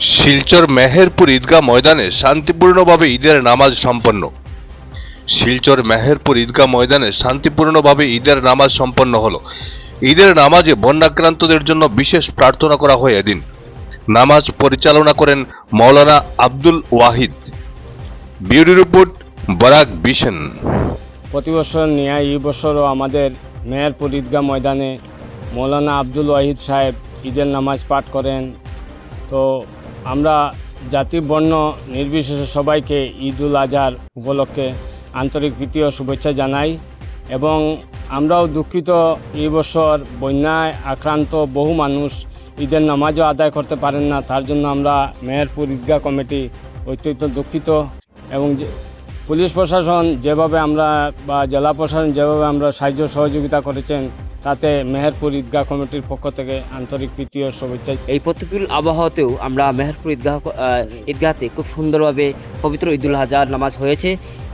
শিলচর মেহেরপুর ঈদগাহ ময়দানে শান্তিপূর্ণভাবে ঈদের নামাজ সম্পন্ন। শিলচর মেহেরপুর ঈদগাহ ময়দানে শান্তিপূর্ণভাবে ঈদের নামাজ সম্পন্ন হলো। ঈদের নামাজে বন্যাক্রান্তদের জন্য বিশেষ প্রার্থনা করা হয় এদিন। নামাজ পরিচালনা করেন মৌলানা আব্দুল ওয়াহিদ। বিউটি রিপোর্ট, বরাক বিশেন প্রতি বছর ন্যায় এই বছরও আমাদের মেহেরপুর ঈদগাহ ময়দানে মৌলানা আব্দুল ওয়াহিদ সাহেব ঈদের নামাজ পাঠ করেন। তো আমরা জাতি বর্ণ নির্বিশেষে সবাইকে ঈদ উল আজহার উপলক্ষে আন্তরিক প্রীতি ও শুভেচ্ছা জানাই এবং আমরাও দুঃখিত এই বছর বন্যায় আক্রান্ত বহু মানুষ ঈদের নামাজও আদায় করতে পারেন না। তার জন্য আমরা মেহেরপুর ঈদগাহ কমিটি অত্যন্ত দুঃখিত এবং পুলিশ প্রশাসন যেভাবে আমরা বা জেলা প্রশাসন যেভাবে আমরা সাহায্য সহযোগিতা করেছেন তাতে মেহেরপুর ঈদগাহ কমিটির পক্ষ থেকে আন্তরিক প্রীতি ও শুভেচ্ছা। এই প্রতিকূল আবহাওয়াতেও আমরা মেহেরপুর ঈদগাহ ঈদগাহতে খুব সুন্দরভাবে পবিত্র ঈদুল হাজার নামাজ হয়েছে।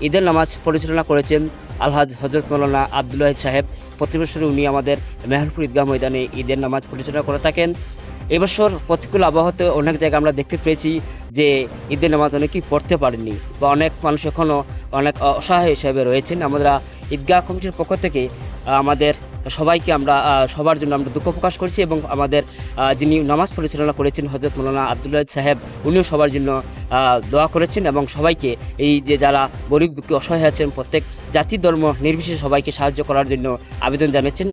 ঈদের নামাজ পরিচালনা করেছেন আলহাজ হজরত মৌলানা আবদুল্লাহ সাহেব। প্রতি বছর উনি আমাদের মেহেরপুর ঈদগাহ ময়দানে ঈদের নামাজ পরিচালনা করে থাকেন। এবছর প্রতিকূল আবহাওয়াতে অনেক জায়গায় আমরা দেখতে পেয়েছি যে ঈদের নামাজ অনেকেই পড়তে পারেনি বা অনেক মানুষ এখনও অনেক অসহায় হিসেবে রয়েছেন। আমরা ঈদগাহ কমিটির পক্ষ থেকে আমাদের সবাইকে আমরা সবার জন্য আমরা দুঃখ প্রকাশ করছি এবং আমাদের যিনি নামাজ পরিচালনা করেছেন হজরত মৌলানা আবদুল্লাহ সাহেব, উনিও সবার জন্য দোয়া করেছেন এবং সবাইকে এই যে যারা গরিব দুঃখী অসহায় আছেন, প্রত্যেক জাতি ধর্ম নির্বিশেষে সবাইকে সাহায্য করার জন্য আবেদন জানাচ্ছেন।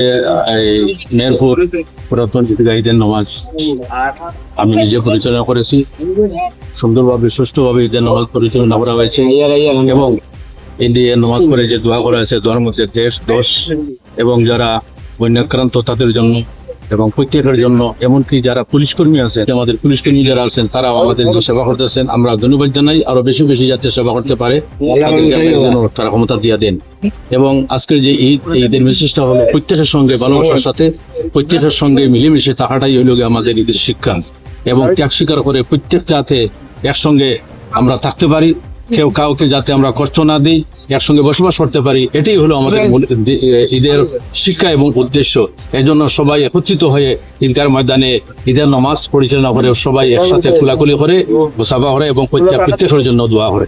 আমি নিজে পরিচালনা করেছি। সুন্দরভাবে, সুষ্ঠুভাবে ঈদের নামাজ পরিচালনা করা হয়েছে এবং ইন্ডিয়ার নামাজ পড়ে যে দোয়া করা হয়েছে, দোয়ার মধ্যে দেশ, দোষ এবং যারা বন্যাক্রান্ত তাদের জন্য এবং প্রত্যেকের জন্য এমনকি যারা পুলিশ কর্মী আছে আমাদের পুলিশ কর্মী যারা আছেন তারা আমাদের যে সেবা করতেছেন। আমরা ধন্যবাদ জানাই আরও বেশি বেশি যাতে সেবা করতে পারে। তারা ক্ষমতা দিয়ে দেন। এবং আজকের যে ঈদ এই ঈদের মেসেজটা হলো প্রত্যেকের সঙ্গে ভালোবাসার সাথে প্রত্যেকের সঙ্গে মিলেমিশে থাকাটাই হইল আমাদের ঈদের শিক্ষা। এবং ত্যাগ স্বীকার করে প্রত্যেক যাতে একসঙ্গে আমরা থাকতে পারি। কেউ কাউকে যাতে আমরা কষ্ট না দিই একসঙ্গে বসবাস করতে পারি এটাই হলো আমাদের ঈদের শিক্ষা এবং উদ্দেশ্য। এই জন্য সবাই একত্রিত হয়ে ঈদগার ময়দানে ঈদের নমাজ পরিচালনা করে সবাই একসাথে খোলাখুলি করে সাফা করে এবং প্রত্যেক প্রত্যেকের জন্য দোয়া করে।